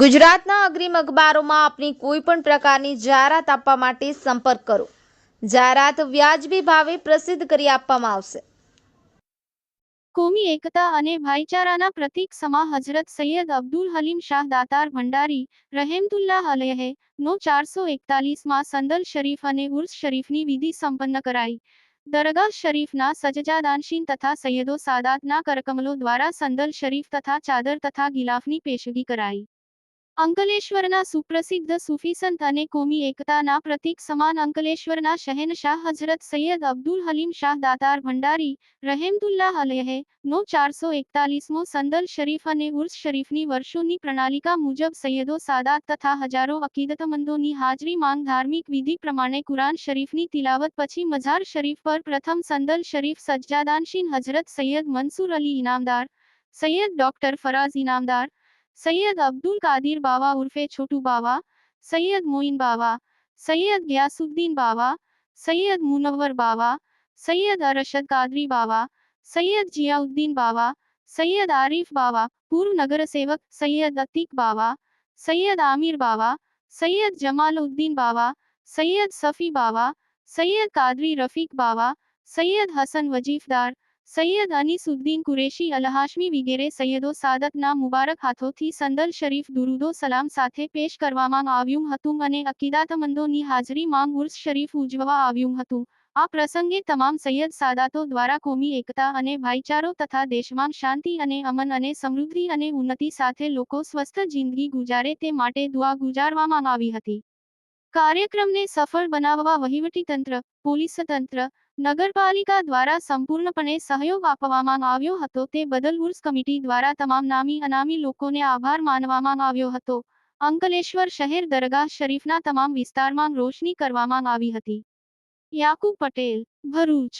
ગુજરાતના અગ્રીમ અખબારોમાં આપની કોઈ પણ પ્રકારની જાહેરાત આપવા માટે સંપર્ક કરો. જાહેરાત વ્યાજબી ભાવે પ્રસિદ્ધ કરી આપવામાં આવશે. કોમી એકતા અને ભાઈચારાના પ્રતીક સમા હજરત સૈયદ અબ્દુલ હલીમ શાહ દાતાર ભંડારી રહેમતુલ્લાહ અલેહે નો ચારસો એકતાલીસમાં સંદલ શરીફ અને ઉર્સ શરીફની વિધિ સંપન્ન કરાઈ. દરગાહ શરીફના સજજાદાનશીન તથા સૈયદો સાદાતના કરકમલો દ્વારા સંદલ શરીફ તથા ચાદર તથા ગિલાફની પેશગી કરાઈ. અંકલેશ્વરના સુપ્રસિદ્ધ સૂફી સંત અને કોમી એકતાના પ્રતીક સમાન અંકલેશ્વરના શહેનશાહ હજરત સૈયદ અબ્દુલ હલીમ શાહ દાતાર ભંડારી રહેમતુલ્લાહ અલયહે નો ચારસો એકતાલીસમો સંદલ શરીફ અને ઉર્સ શરીફની વર્ષોની પ્રણાલિકા મુજબ સૈયદો સાદાત તથા હજારો અકીદતમંદોની હાજરી માંગ ધાર્મિક વિધિ પ્રમાણે કુરાન શરીફની તિલાવત પછી મઝાર શરીફ પર પ્રથમ સંદલ શરીફ સજ્જાદાનશીન હજરત સૈયદ મંસૂર અલી ઇનામદાર સૈયદ ડોક્ટર ફરાઝ ઇનામદાર सैयद अब्दुल कादिर बाबा उर्फे छोटू बाबा सैयद मोइन बाबा सैयद गयासुद्दीन बाबा सैयद मुनवर बाबा सैयद अरशद कादरी बाबा सैयद जियाउद्दीन बाबा सैयद आरिफ बाबा पूर्व नगर सेवक सैयद अतीक बाबा सैयद आमिर बाबा सैयद जमालुद्दीन बाबा सैयद सफ़ी बाबा सैयद कादरी रफ़ीक बाबा सैयद हसन वजीफदार સૈયદ અનીસુદ્દીન કુરેશી અલહાશમી વગેરે સૈયદો સાદતના મુબારક હાથોથી સંદલ શરીફ દુરુદો સલામ સાથે પેશ કરવામાં આવ્યું હતું અને અકીદાતમંદોની હાજરીમાં ઉર્સ શરીફ ઉજવવા આવ્યું હતું. આ પ્રસંગે તમામ સૈયદ સાદાતો દ્વારા કોમી એકતા અને ભાઈચારો તથા દેશમાં શાંતિ અને અમન અને સમૃદ્ધિ અને ઉન્નતિ સાથે લોકો સ્વસ્થ જિંદગી ગુજારે તે માટે દુઆ ગુજારવામાં આવી હતી. કાર્યક્રમને સફળ બનાવવા વહીવટીતંત્ર પોલીસ તંત્ર નગરપાલિકા દ્વારા સંપૂર્ણપણે સહયોગ આપવામાં આવ્યો હતો તે બદલ ઉર્સ કમિટી દ્વારા તમામ નામી અનામી લોકોને આભાર માનવામાં આવ્યો હતો. અંકલેશ્વર શહેર દરગાહ શરીફના તમામ વિસ્તારમાં રોશની કરવામાં આવી હતી. યાકુબ પટેલ, ભરૂચ.